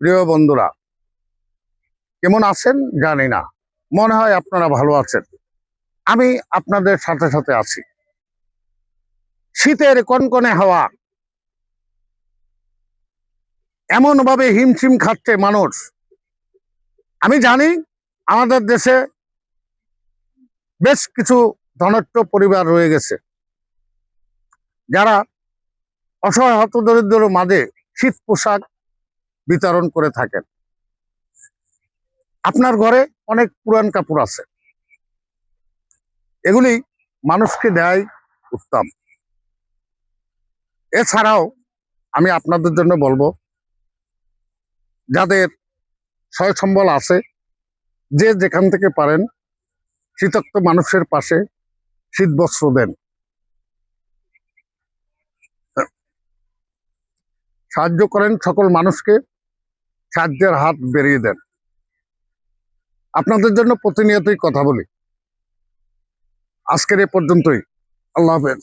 প্রিয় বন্ধুরা, কেমন আছেন? জানি না। মনে হয় আপনারা ভালো আছেন। আমি আপনাদের সাথে সাথে আছি। শীতের কনকনে হাওয়া। এমন ভাবে হিমশিম খাচ্ছে মানুষ। আমি জানি আমাদের দেশে বেশ কিছু ধনট্য পরিবার রয়ে গেছে। যারা অসহায় হত দরিদ্র মাঝে শীত পোশাক বিতরণ করে থাকেন। আপনার ঘরে অনেক পুরান কাপড় আছে। এগুলি মানুষকে দেয় উত্তম। এছাড়াও আমি আপনাদের জন্য বলব, যাদের সয় সম্বল আছে, যে যেখান থেকে পারেন, শীতক্ত মানুষের পাশে শীত বস্ত্র দেন। সাহায্য করেন সকল মানুষকে। সাহায্যের হাত বেরিয়ে দেন। আপনাদের জন্য প্রতিনিয়তই কথা বলি। আজকের এ পর্যন্তই। আল্লাহ হাফেজ।